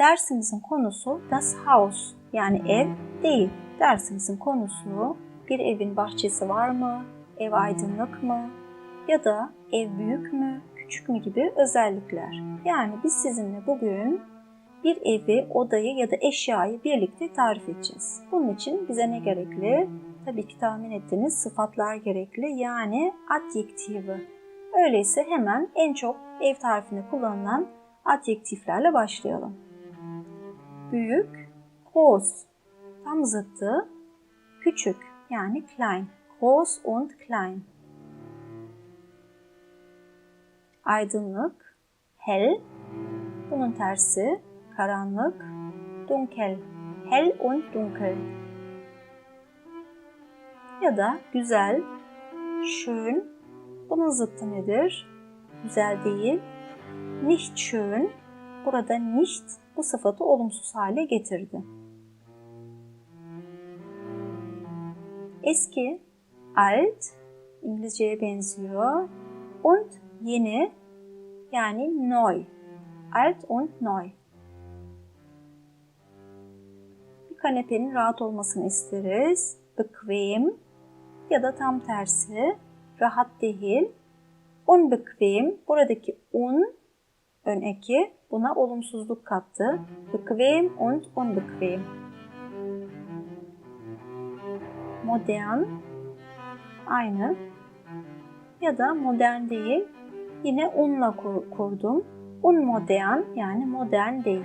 Dersimizin konusu das Haus yani ev değil. Dersimizin konusu bir evin bahçesi var mı? Ev aydınlık mı? Ya da ev büyük mü? Küçük mü gibi özellikler. Yani biz sizinle bugün bir evi, odayı ya da eşyayı birlikte tarif edeceğiz. Bunun için bize ne gerekli? Tabii ki tahmin ettiğiniz sıfatlar gerekli yani adjektifi. Öyleyse hemen en çok ev tarifinde kullanılan adjektiflerle başlayalım. Büyük, groß. Tam zıttı küçük yani klein. Groß und klein. Aydınlık, hell. Bunun tersi karanlık, dunkel. Hell und dunkel. Ya da güzel, schön. Bunun zıttı nedir? Güzel değil. Nicht schön. Burada nicht bu sıfatı olumsuz hale getirdi. Eski, alt, İngilizceye benziyor. Und yeni, yani neu. Alt und neu. Bir kanepenin rahat olmasını isteriz. Bequem ya da tam tersi rahat değil. Unbequem, buradaki un ön eki buna olumsuzluk kattı. Bequem und unbequem. Modern aynı ya da modern değil. Yine unla kur, kurdum. Unmodern yani modern değil.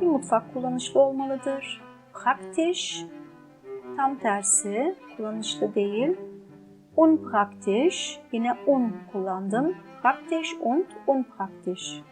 Bir mutfak kullanışlı olmalıdır. Praktisch tam tersi kullanışlı değil. Unpraktisch yine un kullandım. Praktisch und unpraktisch.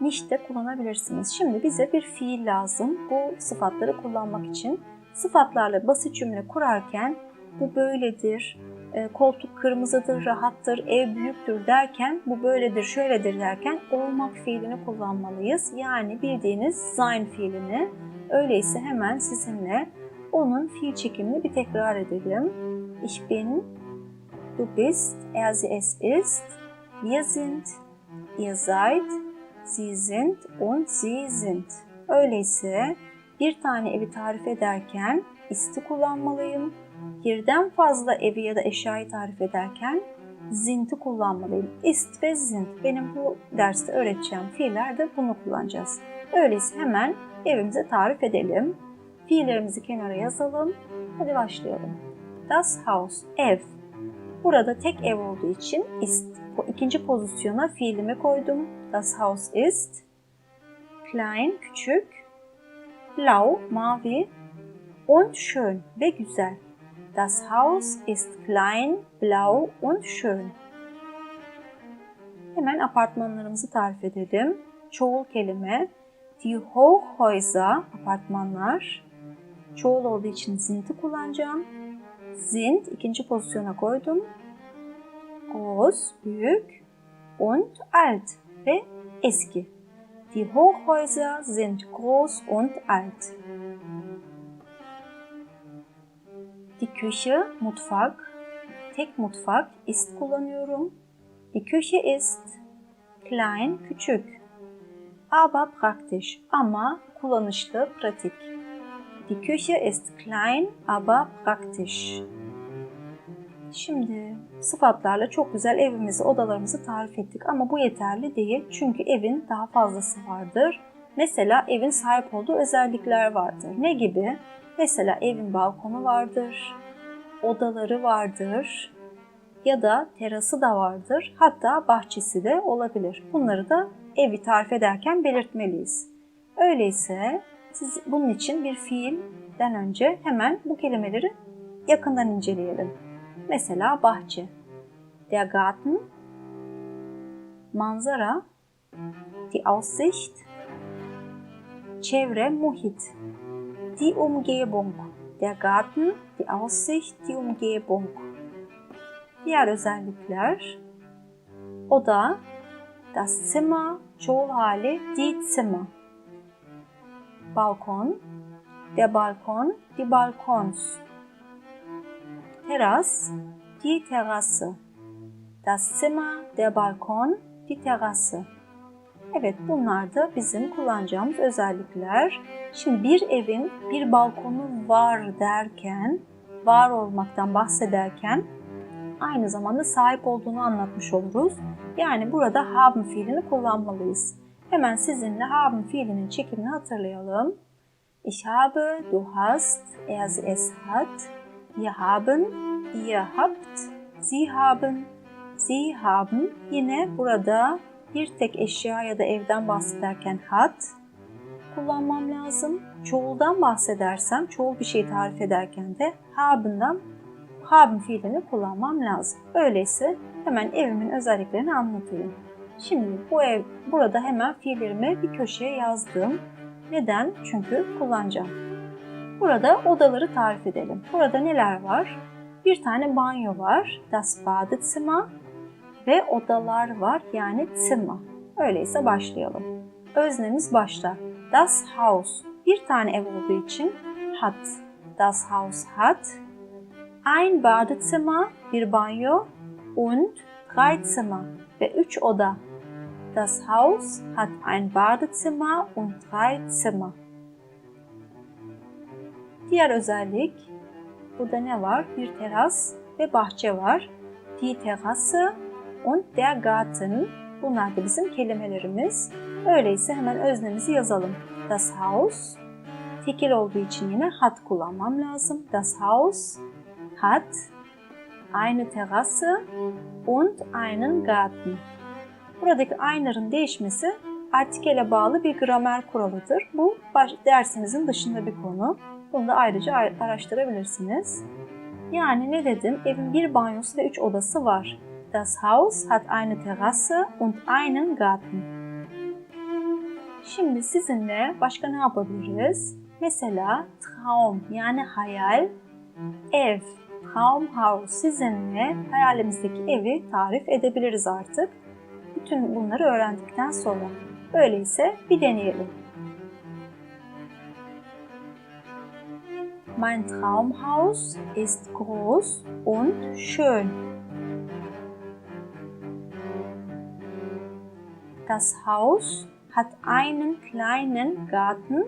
Nicht de kullanabilirsiniz. Şimdi bize bir fiil lazım bu sıfatları kullanmak için. Sıfatlarla basit cümle kurarken bu böyledir, e, koltuk kırmızıdır, rahattır, ev büyüktür derken bu böyledir, şöyledir derken olmak fiilini kullanmalıyız. Yani bildiğiniz sein fiilini. Öyleyse hemen sizinle onun fiil çekimini bir tekrar edelim. Ich bin, du bist, er sie es ist, wir sind, ihr seid, sie sind und sie sind. Öyleyse bir tane evi tarif ederken ist'i kullanmalıyım. Birden fazla evi ya da eşyayı tarif ederken zint'i kullanmalıyım. Ist ve zint. Benim bu derste öğreteceğim fiiller de bunu kullanacağız. Öyleyse hemen evimize tarif edelim. Fiillerimizi kenara yazalım. Hadi başlayalım. Das Haus, ev. Burada tek ev olduğu için ist. Bu ikinci pozisyona fiilimi koydum. Das Haus ist. Klein, küçük. Blau, mavi. Und schön ve güzel. Das Haus ist klein, blau und schön. Hemen apartmanlarımızı tarif edelim. Çoğul kelime. Die Hochhäuser, apartmanlar. Çoğul olduğu için sind'i kullanacağım. Sind ikinci pozisyona koydum. Groß, büyük. Und alt ve eski. Die Hochhäuser sind groß und alt. Die Küche, mutfak. Tek mutfak ist kullanıyorum. Die Küche ist klein, küçük. Aber praktisch ama kullanışlı, pratik. Die Küche ist klein, aber praktisch. Şimdi sıfatlarla çok güzel evimizi, odalarımızı tarif ettik ama bu yeterli değil. Çünkü evin daha fazlası vardır. Mesela evin sahip olduğu özellikler vardır. Ne gibi? Mesela evin balkonu vardır, odaları vardır ya da terası da vardır. Hatta bahçesi de olabilir. Bunları da evi tarif ederken belirtmeliyiz. Öyleyse siz bunun için bir fiilden önce hemen bu kelimeleri yakından inceleyelim. Mesela bahçe. Der Garten, manzara, die Aussicht, çevre, muhit, die Umgebung, der Garten, die Aussicht, die Umgebung. Diğer özellikler, oda, das Zimmer, çoğul hali, die Zimmer. Balkon, der Balkon, die Balkons. Teras, die Terrasse. Das Zimmer, der Balkon, die Terrasse. Evet bunlar da bizim kullanacağımız özellikler. Şimdi bir evin bir balkonu var derken, var olmaktan bahsederken aynı zamanda sahip olduğunu anlatmış oluruz. Yani burada haben fiilini kullanmalıyız. Hemen sizinle haben fiilinin çekimini hatırlayalım. Ich habe, du hast, er es hat, wir haben, ihr habt, sie haben, sie haben. Yine burada bir tek eşya ya da evden bahsederken hat kullanmam lazım. Çoğuldan bahsedersem, çoğul bir şey tarif ederken de haben'dan haben fiilini kullanmam lazım. Öyleyse hemen evimin özelliklerini anlatayım. Şimdi bu ev burada hemen fiillerimi bir köşeye yazdım. Neden? Çünkü kullanacağım. Burada odaları tarif edelim. Burada neler var? Bir tane banyo var. Das Badezimmer ve odalar var yani Zimmer. Öyleyse başlayalım. Öznemiz başta. Das Haus. Bir tane ev olduğu için hat. Das Haus hat. Ein Badezimmer, bir banyo und drei Zimmer ve üç oda. Das Haus hat ein Badezimmer und drei Zimmer. Diğer özellik, burada ne var? Bir teras ve bahçe var. Die Terrasse und der Garten. Bunlar da bizim kelimelerimiz. Öyleyse hemen öznemizi yazalım. Das Haus, tekil olduğu için yine hat kullanmam lazım. Das Haus hat eine Terrasse und einen Garten. Buradaki aynarın değişmesi artikele bağlı bir gramer kuralıdır. Bu dersimizin dışında bir konu. Bunu da ayrıca araştırabilirsiniz. Yani ne dedim? Evin bir banyosu ve üç odası var. Das Haus hat eine Terrasse und einen Garten. Şimdi sizinle başka ne yapabiliriz? Mesela Traum yani hayal, ev, Traumhaus sizinle hayalimizdeki evi tarif edebiliriz artık. Bütün bunları öğrendikten sonra. Öyleyse bir deneyelim. Mein Traumhaus ist groß und schön. Das Haus hat einen kleinen Garten.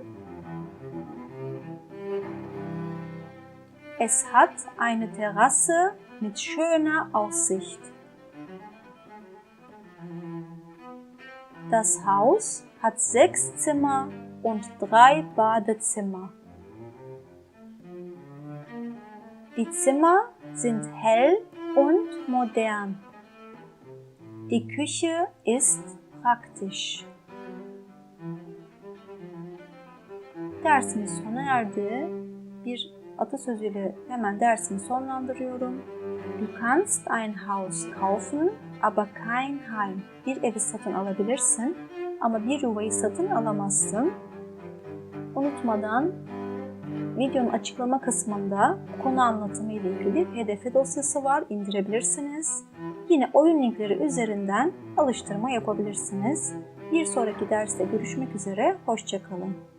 Es hat eine Terrasse mit schöner Aussicht. Das Haus hat sechs Zimmer und drei Badezimmer. Die Zimmer sind hell und modern. Die Küche ist praktisch. Dersimiz sona erdi. Bir atasözüyle hemen dersimi sonlandırıyorum. Du kannst ein Haus kaufen, aber kein Heim. Bir evi satın alabilirsin ama bir yuvayı satın alamazsın. Unutmadan videonun açıklama kısmında konu anlatımı ile ilgili PDF dosyası var. indirebilirsiniz. Yine oyun linkleri üzerinden alıştırma yapabilirsiniz. Bir sonraki derste görüşmek üzere. Hoşçakalın.